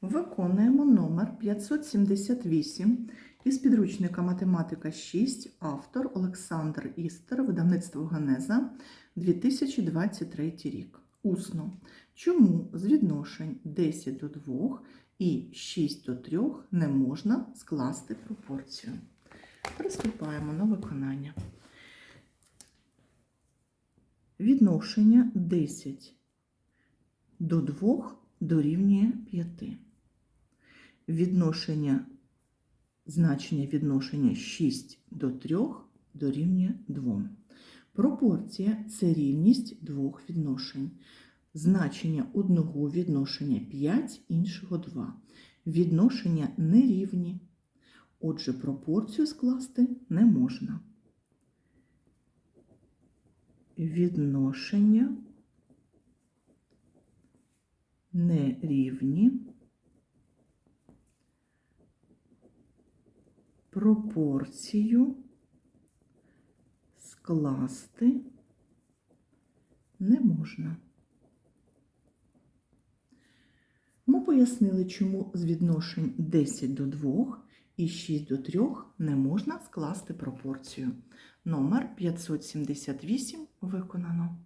Виконуємо номер 578 із підручника Математика 6, автор Олександр Істер, видавництво Генеза, 2023 рік. Усно. Чому з відношень 10 до 2 і 6 до 3 не можна скласти пропорцію? Приступаємо на виконання. Відношення 10 до 2 дорівнює 5. Відношення, значення відношення 6 до 3 дорівнює 2. Пропорція це рівність двох відношень. Значення одного відношення 5, іншого 2. Відношення нерівні. Отже, пропорцію скласти не можна. Відношення нерівні. Пропорцію скласти не можна. Ми пояснили, чому з відношень 10 до 2 і 6 до 3 не можна скласти пропорцію. Номер 578 виконано.